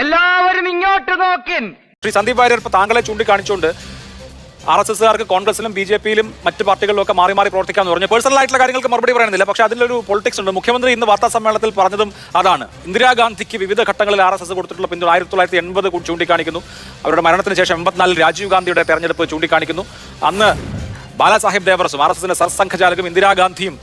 എല്ലാവരും ഇങ്ങോട്ട് നോക്കിൻ. ശ്രീ സന്ദീപ് വാര്യർ ഇപ്പൊ താങ്കളെ ചൂണ്ടിക്കാണിച്ചുകൊണ്ട് ആർ എസ് എസ്സുകാർക്ക് കോൺഗ്രസിലും ബി ജെ പിയിലും മറ്റ് പാർട്ടികളിലും ഒക്കെ മാറി മാറി പ്രവർത്തിക്കാമെന്ന് പറഞ്ഞു. പേഴ്സണൽ ആയിട്ടുള്ള കാര്യങ്ങൾക്ക് മറുപടി പറയുന്നില്ല. പക്ഷേ അതിലൊരു പൊളിറ്റിക്സ് ഉണ്ട്. മുഖ്യമന്ത്രി ഇന്ന് വാർത്താ സമ്മേളനത്തിൽ പറഞ്ഞതും അതാണ്. ഇന്ദിരാഗാന്ധിക്ക് വിവിധ ഘട്ടങ്ങളിൽ ആർ എസ് എസ് കൊടുത്തിട്ടുള്ള പിന്തുണ ആയിരത്തി തൊള്ളായിരത്തി എൺപത് ചൂണ്ടിക്കാണിക്കുന്നു. അവരുടെ മരണത്തിന് ശേഷം എൺപത്തിനാലിൽ രാജീവ് ഗാന്ധിയുടെ തെരഞ്ഞെടുപ്പ് ചൂണ്ടിക്കാണിക്കുന്നു. അന്ന് ബാലാസാഹിബ് ദേവറസും ആർ എസ് എസിന്റെ സർസംഘചാലകും ഇന്ദിരാഗാന്ധിയും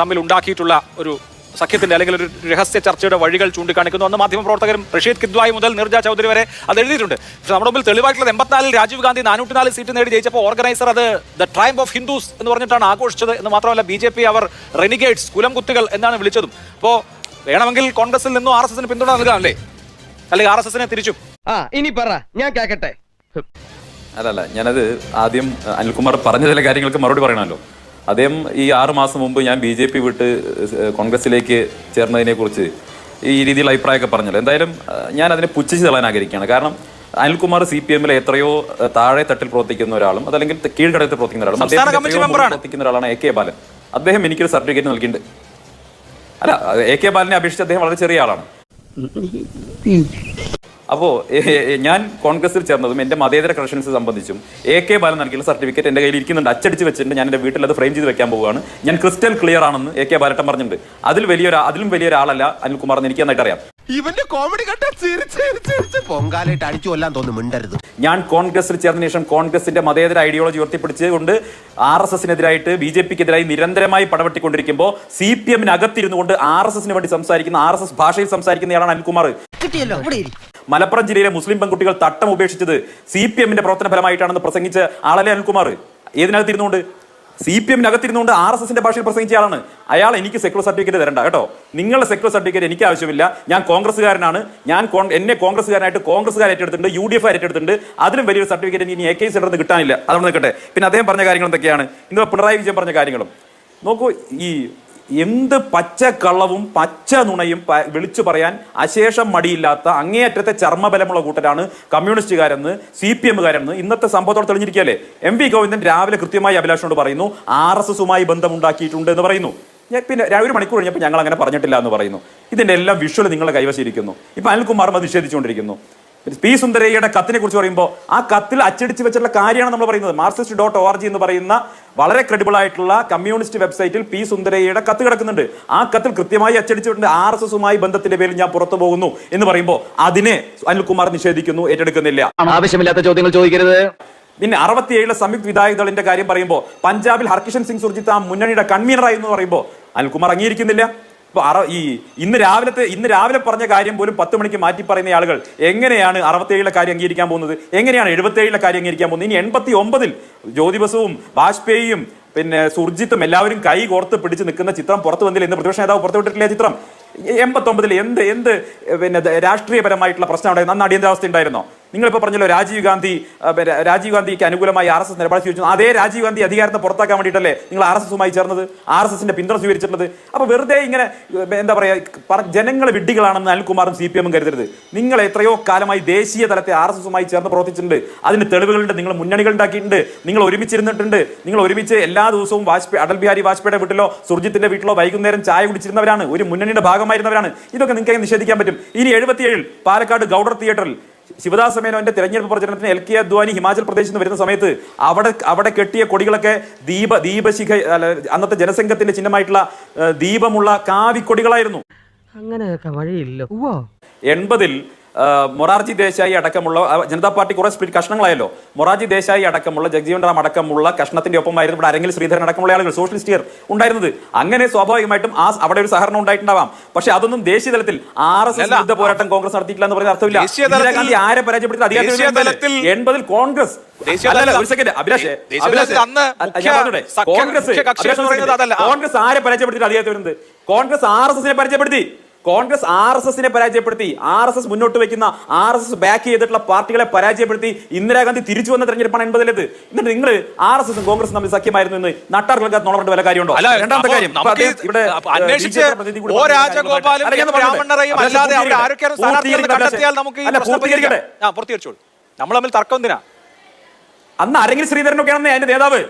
തമ്മിൽ ഉണ്ടാക്കിയിട്ടുള്ള ഒരു സഖ്യത്തിന്റെ അല്ലെങ്കിൽ ഒരു രഹസ്യ ചർച്ചയുടെ വഴികൾ ചൂണ്ടിക്കാണിക്കുന്നു. അന്ന് മാധ്യമപ്രവർത്തകരും റഷീദ് കിദ്വായി മുതൽ നിർജ ചൗധരി വരെ അത് എഴുതിയിട്ടുണ്ട്. പക്ഷെ നമ്മുടെ മുമ്പിൽ തെളിവായിട്ടുള്ളത് എൺപത്തിനാലിൽ രാജീവ് ഗാന്ധി നാനൂറ്റിനാല് സീറ്റ് നേടി ജയിച്ചപ്പോൾ ഓർഗനൈസർ അത് ദ ട്രൈംബ് ഓഫ് ഹിന്ദുസ് എന്ന് പറഞ്ഞിട്ടാണ് ആഘോഷിച്ചത്. എന്ന് മാത്രമല്ല ബി ജെ പി അവർ റെനിഗേറ്റ്സ് കുലം കുത്തുകൾ എന്നാണ് വിളിച്ചതും. അപ്പോൾ വേണമെങ്കിൽ കോൺഗ്രസിൽ നിന്നും ആർ എസ് എസിന് പിന്തുണ നൽകാം അല്ലേ അല്ലെങ്കിൽ ആർ എസ് എസിനെ തിരിച്ചും? ആ ഇനി പറ. ഞാൻ കേക്കട്ടെ. അല്ലല്ല ഞാനത് ആദ്യം അനിൽകുമാർ പറഞ്ഞ ചില കാര്യങ്ങൾക്ക് മറുപടി പറയണമല്ലോ. അദ്ദേഹം ഈ ആറ് മാസം മുമ്പ് ഞാൻ ബി ജെ പി വിട്ട് കോൺഗ്രസിലേക്ക് ചേർന്നതിനെ കുറിച്ച് ഈ രീതിയിൽ അഭിപ്രായമൊക്കെ പറഞ്ഞല്ലോ. എന്തായാലും ഞാൻ അതിനെ പുച്ഛിച്ച് തള്ളാൻ ആഗ്രഹിക്കുകയാണ്. കാരണം അനിൽകുമാർ സി പി എമ്മിലെ എത്രയോ താഴെ തട്ടിൽ പ്രവർത്തിക്കുന്ന ഒരാളും അതല്ലെങ്കിൽ കീഴ്ഘടകത്തിൽ പ്രവർത്തിക്കുന്ന ഒരാളും അദ്ദേഹം. പ്രവർത്തിക്കുന്ന ഒരാളാണ് എ കെ ബാലൻ. അദ്ദേഹം എനിക്കൊരു സർട്ടിഫിക്കറ്റ് നൽകിയിട്ടുണ്ട്. അല്ല എ കെ ബാലനെ അപേക്ഷിച്ച് അദ്ദേഹം വളരെ ചെറിയ ആളാണ്. അപ്പോ ഏ, ഏ, ഞാൻ കോൺഗ്രസിൽ ചേർന്നതും എന്റെ മതേതര കണക്ഷൻസ് സംബന്ധിച്ചും എ കെ ബാലൻ നൽകിയുള്ള സർട്ടിഫിക്കറ്റ് എന്റെ കയ്യിൽ ഇരിക്കുന്നുണ്ട്. അച്ചടിച്ച് വെച്ചിട്ടുണ്ട്. ഞാൻ എന്റെ വീട്ടിൽ അത് ഫ്രെയിം ചെയ്ത് വെക്കാൻ പോവുകയാണ്. ഞാൻ ക്രിസ്റ്റൽ ക്ലിയർ ആണെന്ന് എ കെ ബാലട്ടൻ പറഞ്ഞിട്ടുണ്ട്. അതിൽ വലിയൊരു അതിലും വലിയൊരാളല്ല അനിൽകുമാർ എന്ന് എനിക്ക് നന്നായിട്ട് അറിയാം ഇവന്റെ കോമഡി കണ്ട ചിരിച്ച് പൊങ്കാലായിട്ട് അടിച്ചു കൊല്ലാൻ തോന്നുന്നു മിണ്ടരുത്. ഞാൻ കോൺഗ്രസിൽ ചേർന്ന ശേഷം കോൺഗ്രസിന്റെ മതേതര ഐഡിയോളജി ഉയർത്തിപ്പിടിച്ചുകൊണ്ട് ആർ എസ് എസിനെതിരായിട്ട് ബി ജെ പിക്കെതിരായി നിരന്തരമായി പടവെട്ടിക്കൊണ്ടിരിക്കുമ്പോൾ സി പി എമ്മിനകത്തിരുന്നു കൊണ്ട് ആർ എസ് എസിന് വേണ്ടി സംസാരിക്കുന്ന ആർ എസ് എസ് ഭാഷയിൽ സംസാരിക്കുന്നയാളാണ് അനിൽകുമാർ. കിട്ടിയല്ലോ ഇവിടെ ഇരി. മലപ്പുറം ജില്ലയിലെ മുസ്ലിം പെൺകുട്ടികൾ തട്ടം ഉപേക്ഷിച്ചത് സി പി എമ്മിന്റെ പ്രവർത്തന ഫലമായിട്ടാണെന്ന് പ്രസംഗിച്ച ആളല്ലേ അനിൽകുമാർ? ഏതിനകത്തിരുന്നുകൊണ്ട്? സി പി എമ്മിനകത്തിരുന്നുകൊണ്ട് ആർ എസ് എസിന്റെ ഭാഷയിൽ പ്രസംഗിച്ച ആളാണ്. അയാൾ എനിക്ക് സെക്യുലർ സർട്ടിഫിക്കറ്റ് തരണ്ട കേട്ടോ? നിങ്ങളുടെ സെക്യുലർ സർട്ടിഫിക്കറ്റ് എനിക്ക് ആവശ്യമില്ല. ഞാൻ കോൺഗ്രസ്സുകാരനാണ്. ഞാൻ എന്നെ കോൺഗ്രസ്സുകാരനായിട്ട് കോൺഗ്രസ്സുകാർ ഏറ്റെടുത്തിട്ടുണ്ട് യു ഡി എഫ് ഏറ്റെടുത്തിട്ടുണ്ട്. അതിലും വലിയൊരു സർട്ടിഫിക്കറ്റ് ഇനി എ കെ സെന്ററിൽ നിന്ന് കിട്ടാനില്ല. അതുകൊണ്ട് നിൽക്കട്ടെ. പിന്നെ അദ്ദേഹം പറഞ്ഞ കാര്യങ്ങൾ എന്തൊക്കെയാണ്? ഇന്ന് പിണറായി വിജയൻ പറഞ്ഞ കാര്യങ്ങളും. നോക്കൂ ഈ എന്ത് പച്ച കള്ളവും പച്ച നുണയും വിളിച്ചു പറയാൻ അശേഷം മടിയില്ലാത്ത അങ്ങേയറ്റത്തെ ചർമ്മബലമുള്ള കൂട്ടരാണ് കമ്മ്യൂണിസ്റ്റുകാരെന്ന് സി പി എമ്മുകാരെന്ന്. ഇന്നത്തെ സംഭവത്തോടെ തെളിഞ്ഞിരിക്കുകയല്ലേ? എം വി ഗോവിന്ദൻ രാവിലെ കൃത്യമായി അഭിലാഷിനോട് പറയുന്നു ആർ എസ് എസുമായി ബന്ധമുണ്ടാക്കിയിട്ടുണ്ട് എന്ന് പറയുന്നു. ഞാൻ പിന്നെ ഒരു മണിക്കൂർ കഴിഞ്ഞപ്പോൾ ഞങ്ങൾ അങ്ങനെ പറഞ്ഞിട്ടില്ല എന്ന് പറയുന്നു. ഇതിന്റെ എല്ലാം വിഷ്വൽ നിങ്ങളുടെ കൈവശിരിക്കുന്നു. ഇപ്പൊ അനിൽകുമാറും അത് നിഷേധിച്ചുകൊണ്ടിരിക്കുന്നു. പി സുന്ദരയ്യയുടെ കത്തിനെ കുറിച്ച് പറയുമ്പോൾ ആ കത്തിൽ അച്ചടിച്ച് വെച്ചിട്ടുള്ള കാര്യമാണ് നമ്മൾ പറയുന്നത്. Marxist dot O R G എന്ന് പറയുന്ന വളരെ ക്രെഡിബിൾ ആയിട്ടുള്ള കമ്മ്യൂണിസ്റ്റ് വെബ്സൈറ്റിൽ പി സുന്ദരയ്യയുടെ കത്ത് കിടക്കുന്നുണ്ട്. ആ കത്തിൽ കൃത്യമായി അച്ചടിച്ചിട്ടുണ്ട്. ആർ എസ് എസുമായി ബന്ധത്തിന്റെ പേരിൽ ഞാൻ പുറത്തു പോകുന്നു എന്ന് പറയുമ്പോൾ അതിനെ അനിൽകുമാർ നിഷേധിക്കുന്നു ഏറ്റെടുക്കുന്നില്ല. ആവശ്യമില്ലാത്ത ചോദ്യങ്ങൾ ചോദിക്കരുത്. പിന്നെ അറുപത്തിയേഴിലെ സംയുക്ത വിധായക ദളിന്റെ കാര്യം പറയുമ്പോൾ പഞ്ചാബിൽ ഹർകിഷൻ സിംഗ് സുർജിത്ത് ആ മുന്നണിയുടെ കൺവീനറായി എന്ന് പറയുമ്പോൾ അനിൽകുമാർ അംഗീകരിക്കുന്നില്ല. ഇപ്പൊ അറ- ഈ ഇന്ന് രാവിലത്തെ ഇന്ന് രാവിലെ പറഞ്ഞ കാര്യം പോലും പത്ത് മണിക്ക് മാറ്റി പറയുന്ന ആളുകൾ എങ്ങനെയാണ് അറുപത്തേഴിലെ കാര്യം അംഗീകരിക്കാൻ പോകുന്നത്? എങ്ങനെയാണ് എഴുപത്തേഴിലെ കാര്യം അംഗീകരിക്കാൻ പോകുന്നത്? ഇനി എൺപത്തി ഒമ്പതിൽ ജ്യോതിബസുവും വാജ്പേയിയും പിന്നെ സുർജിത്തും എല്ലാവരും കൈ കോർത്ത് പിടിച്ച് നിൽക്കുന്ന ചിത്രം പുറത്തു വന്നില്ല എന്ന് പ്രതിപക്ഷ നേതാവ് പുറത്തുവിട്ടിട്ടില്ല ചിത്രം. എൺപത്തൊമ്പതിൽ എന്ത് എന്ത് പിന്നെ രാഷ്ട്രീയപരമായിട്ടുള്ള പ്രശ്നം ഉണ്ടായിരുന്നു അന്ന് അടിയന്തരാവസ്ഥ ഉണ്ടായിരുന്നോ നിങ്ങളിപ്പോൾ പറഞ്ഞല്ലോ രാജീവ് ഗാന്ധി രാജീവ് ഗാന്ധിക്ക് അനുകൂലമായി ആർ എസ് എസ് നിലപാട് സ്വീകരിച്ചു. അതേ രാജീവ് ഗാന്ധി അധികാരത്തെ പുറത്താക്കാൻ വേണ്ടിയിട്ടല്ലേ നിങ്ങൾ ആർ എസ് എസുമായി ചേർന്നത്? ആർ എസ് എസിന്റെ പിന്തുണ സ്വീകരിച്ചിട്ടുള്ളത്? അപ്പൊ വെറുതെ ഇങ്ങനെ എന്താ പറയുക ജനങ്ങൾ വിഡ്ഢികളാണെന്ന് അനിൽകുമാറും സി പി എമ്മും കരുതരുത്. നിങ്ങൾ എത്രയോ കാലമായി ദേശീയ തലത്തെ ആർ എസ് എസുമായി ചേർന്ന് പ്രവർത്തിച്ചിട്ടുണ്ട്. അതിന് തെളിവുകളുണ്ട് നിങ്ങൾ മുന്നണികൾ ഉണ്ടാക്കിയിട്ടുണ്ട് നിങ്ങൾ ഒരുമിച്ചിരുന്നിട്ടുണ്ട്. നിങ്ങൾ ഒരുമിച്ച് എല്ലാ ദിവസവും വാജ്പേയി അടൽ ബിഹാരി വാജ്പേയിയുടെ വീട്ടിലോ സുർജിത്തിന്റെ വീട്ടിലോ വൈകുന്നേരം ചായ കുടിച്ചിരുന്നവരാണ്. ഒരു മുന്നണിയുടെ ഭാഗമായിരുന്നവരാണ്. ഇതൊക്കെ നിങ്ങൾക്ക് നിഷേധിക്കാൻ പറ്റും. ഇനി എഴുപത്തിയേഴിൽ പാലക്കാട് ഗൗഡർ തിയേറ്ററിൽ ശിവദാസ മേനോന്റെ തെരഞ്ഞെടുപ്പ് പ്രചരണത്തിന് എൽ കെ അദ്വാനി ഹിമാചൽ പ്രദേശിൽ നിന്ന് വരുന്ന സമയത്ത് അവിടെ അവിടെ കെട്ടിയ കൊടികളൊക്കെ ദീപ ദീപശിഖ അന്നത്തെ ജനസംഘത്തിന്റെ ചിഹ്നമായിട്ടുള്ള ദീപമുള്ള കാവിക്കൊടികളായിരുന്നു. അങ്ങനെയൊക്കെ വഴിയില്ല. എൺപതിൽ മൊറാർജി ദേശായി അടക്കമുള്ള ജനതാ പാർട്ടി കുറെ സ്പ്ലിറ്റ് കഷ്ണങ്ങളായല്ലോ. മൊറാർജി ദേശായി അടക്കമുള്ള ജഗ്ജീവൻ റാം അടക്കമുള്ള കഷ്ണത്തിന്റെ ഒപ്പമായിരുന്നു ഇവിടെ അരങ്ങിൽ ശ്രീധരൻ അടക്കമുള്ള ആളുകൾ സോഷ്യലിസ്റ്റിയർ ഉണ്ടായിരുന്നത്. അങ്ങനെ സ്വാഭാവികമായിട്ടും ആ അവിടെ ഒരു സഹകരണം ഉണ്ടായിട്ടുണ്ടാവാം. പക്ഷെ അതൊന്നും ദേശീയ തലത്തിൽ ആർ എസ് എസ് യുദ്ധ പോരാട്ടം കോൺഗ്രസ് നടത്തിയിട്ടില്ല എന്ന് പറയുന്ന അർത്ഥമില്ല. ഇന്ദിരാഗാന്ധി ആരെ പരാജയപ്പെടുത്തി അധികാരത്തിൽ എൺപതിൽ കോൺഗ്രസ്. കോൺഗ്രസ്. കോൺഗ്രസ് ആരെ പരാജയപ്പെടുത്തി അധികാരത്തിൽ വരുന്നത്? കോൺഗ്രസ് ആർ എസ് എസിനെ പരിചയപ്പെടുത്തി കോൺഗ്രസ് ആർ എസ് എസിനെ പരാജയപ്പെടുത്തി. ആർ എസ് എസ് മുന്നോട്ട് വെക്കുന്ന ആർ എസ് എസ് ബാക്ക് ചെയ്തിട്ടുള്ള പാർട്ടികളെ പരാജയപ്പെടുത്തി ഇന്ദിരാഗാന്ധി തിരിച്ചു വന്ന തെരഞ്ഞെടുപ്പാണ് എൺപതിലേത്. എന്നിട്ട് നിങ്ങൾ ആർ എസ് എസും കോൺഗ്രസും തമ്മിൽ സഖ്യമായിരുന്നു എന്ന് നട്ടാർക്കൾക്ക് നോളേണ്ട വല്ല കാര്യമുണ്ടോ? അല്ല, രണ്ടാമത്തെ കാര്യം ഇവിടെ പൂർത്തീകരിക്കട്ടെ. നമ്മൾ തമ്മിൽ തർക്കം എന്തിനാ? അന്ന് അരങ്ങിൽ ശ്രീധരനൊക്കെയാണെന്ന് അതിന്റെ നേതാവ്.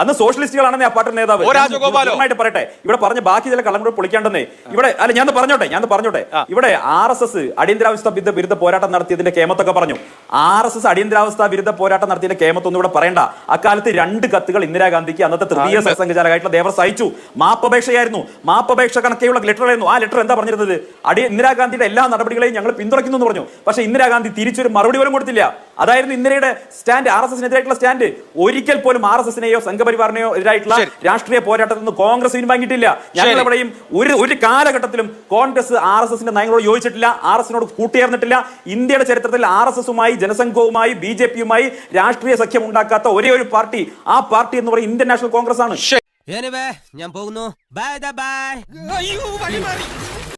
അന്ന് സോഷ്യലിസ്റ്റുകളാണെന്ന് ആ പാർട്ടി നേതാവ്? പൂർണമായിട്ട് പറയട്ടെ. ഇവിടെ പറഞ്ഞ ബാക്കി ചില കള്ളം കൂടെ പൊളിക്കാണ്ടെന്നേ. ഇവിടെ അല്ല ഞാൻ പറഞ്ഞോട്ടെ ഞാൻ പറഞ്ഞോട്ടെ. ഇവിടെ ആർ എസ് എസ് അടിയന്തരാവസ്ഥ വിരുദ്ധ വിരുദ്ധ പോരാട്ടം നടത്തിയതിന്റെ കേമത്തൊക്കെ പറഞ്ഞു. ആർ എസ് എസ് അടിയന്തരാവസ്ഥ വിരുദ്ധ പോരാട്ടം നടത്തിയതിന്റെ കേമത്തൊന്നും ഇവിടെ പറയണ്ട. അക്കാലത്ത് രണ്ട് കത്തുകൾ ഇന്ദിരാഗാന്ധിക്ക് അന്നത്തെ തൃതീയ സംഘചാലകായിട്ടുള്ള ദേവർ സഹിച്ചു. മാപ്പപേക്ഷയായിരുന്നു. മാപ്പപേക്ഷ കണക്കെയുള്ള ലെറ്റർ ആയിരുന്നു ആ ലെറ്റർ എന്താ പറഞ്ഞിരുന്നത്? അടി ഇന്ദിരാഗാന്ധിയുടെ എല്ലാ നടപടികളെയും ഞങ്ങൾ പിന്തുണയ്ക്കുന്നു എന്ന് പറഞ്ഞു. പക്ഷേ ഇന്ദിരാഗാന്ധി തിരിച്ചൊരു മറുപടി പോലും കൊടുത്തില്ല. അതായിരുന്നു ഇന്ദിരയുടെ സ്റ്റാൻഡ് ആർ എസ് എസിനെതിരായിട്ടുള്ള സ്റ്റാൻഡ്. ഒരിക്കൽ പോലും ആർ എസ് എസിനെയോ സംഘപരിവാറിനെയോ എതിരായിട്ടുള്ള. രാഷ്ട്രീയ പോരാട്ടത്തിൽ നിന്ന് കോൺഗ്രസ് പിൻവാങ്ങിയിട്ടില്ല ഞങ്ങൾ. എവിടെയും ഒരു ഒരു കാലഘട്ടത്തിലും കോൺഗ്രസ് ആർ എസ് എസിന്റെ നയങ്ങളോട് യോജിച്ചിട്ടില്ല ആർ എസിനോട് കൂട്ടിയേർന്നിട്ടില്ല. ഇന്ത്യയുടെ ചരിത്രത്തിൽ ആർ എസ് എസുമായി ജനസംഘവുമായി ബി ജെ പിയുമായി രാഷ്ട്രീയ സഖ്യം ഉണ്ടാക്കാത്ത ഒരേ ഒരു പാർട്ടി ആ പാർട്ടി എന്ന് പറയുന്നത് ഇന്ത്യൻ നാഷണൽ കോൺഗ്രസ് ആണ്. ഞാൻ പോകുന്നു. Bye bye